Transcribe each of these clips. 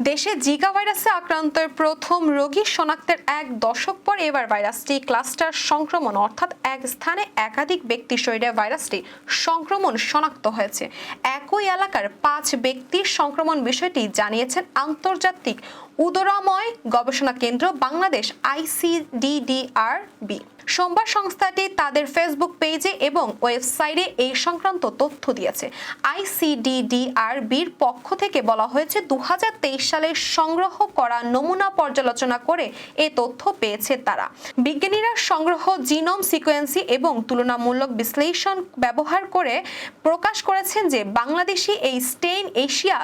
দেশে জিকা ভাইরাসে আক্রান্তের প্রথম রোগী শনাক্তের এক দশক পর এবার ভাইরাসটি ক্লাস্টার সংক্রমণ, অর্থাৎ এক স্থানে একাধিক ব্যক্তির শরীরে ভাইরাসটি সংক্রমণ শনাক্ত হয়েছে। একই এলাকার পাঁচ ব্যক্তির সংক্রমণ বিষয়টি জানিয়েছেন আন্তর্জাতিক উদরাময় গবেষণা কেন্দ্র বাংলাদেশ আইসিডিডিআরবি সোমবার সংস্থাটি তাদের ফেসবুক পেজে এবং ওয়েবসাইটে এই সংক্রান্ত তথ্য দিয়েছে। আইসিডিডিআরবির পক্ষ থেকে বলা হয়েছে দু সালে সংগ্রহ করা নমুনা পর্যালোচনা করে এ তথ্য পেয়েছে তারা। বিজ্ঞানীরা সংগ্রহ জিনোম সিকোয়েন্সি এবং তুলনামূলক বিশ্লেষণ ব্যবহার করে প্রকাশ করেছেন যে বাংলাদেশি এই স্টেইন এশিয়া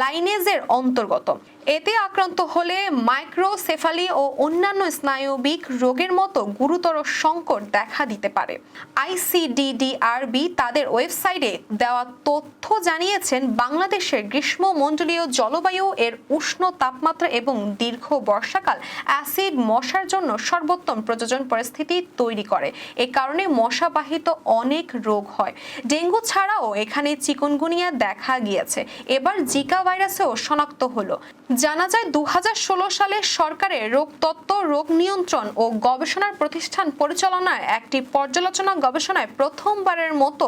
লাইনেজের অন্তর্গত। এতে আক্রান্ত হলে মাইক্রোসেফালি ও অন্যান্য স্নায়বিক রোগের মতো গুরুতর সংকট দেখা দিতে পারে। আইসিডিডিআরবি তাদের ওয়েবসাইটে দেওয়া তথ্য জানিয়েছেন বাংলাদেশের গ্রীষ্মমণ্ডলীয় জলবায়ু এর উষ্ণ তাপমাত্রা এবং দীর্ঘ বর্ষাকাল অ্যাসিড মশার জন্য সর্বোত্তম প্রযোজন পরিস্থিতি তৈরি করে। এ কারণে মশাবাহিত অনেক রোগ হয়। ডেঙ্গু ছাড়াও এখানে চিকুনগুনিয়া দেখা গিয়েছে। এবার জিকা ভাইরাসেও শনাক্ত হলো। জানা যায় দু হাজার ষোলো সালে সরকারের রোগতত্ত্ব রোগ নিয়ন্ত্রণ ও গবেষণার প্রতিষ্ঠান পরিচালনায় একটি পর্যালোচনা গবেষণায় প্রথমবারের মতো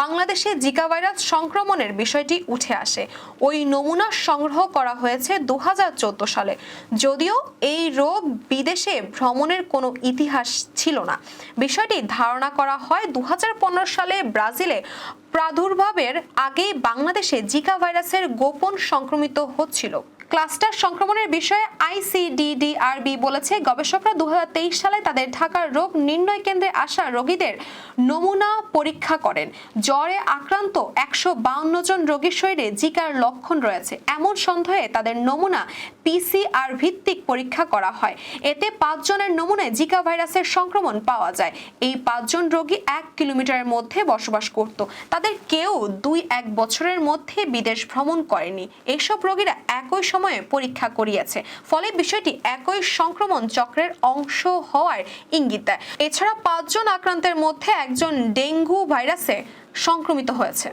বাংলাদেশে জিকা ভাইরাস সংক্রমণের বিষয়টি উঠে আসে। ওই নমুনা সংগ্রহ করা হয়েছে দু হাজার চোদ্দ সালে। যদিও এই রোগ বিদেশে ভ্রমণের কোনো ইতিহাস ছিল না। বিষয়টি ধারণা করা হয় দু হাজার পনেরো সালে ব্রাজিলে প্রাদুর্ভাবের আগেই বাংলাদেশে জিকা ভাইরাসের গোপন সংক্রমিত হচ্ছিল। ক্লাস্টার সংক্রমণের বিষয়ে আইসিডিডিআরবি বলেছে, গবেষকরা দু হাজার তেইশ সালে তাদের ঢাকার রোগ নির্ণয় কেন্দ্রে আসা রোগীদের নমুনা পরীক্ষা করেন। জ্বরে আক্রান্ত একশো জন রোগীর শরীরে জিকার লক্ষণ রয়েছে। এমন সন্দেহে তাদের নমুনা পিসিআর ভিত্তিক পরীক্ষা করা হয়। এতে পাঁচজনের নমুনায় জিকা ভাইরাসের সংক্রমণ পাওয়া যায়। এই পাঁচজন রোগী এক কিলোমিটারের মধ্যে বসবাস করত। তাদের কেউ দুই এক বছরের মধ্যে বিদেশ ভ্রমণ করেনি। এসব রোগীরা একই সময়ে পরীক্ষা করিয়াছে। ফলে বিষয়টি একই সংক্রমণ চক্রের অংশ হওয়ার ইঙ্গিত দেয়। এছাড়া পাঁচজন আক্রান্তের মধ্যে একজন ডেঙ্গু ভাইরাসে সংক্রমিত হয়েছে।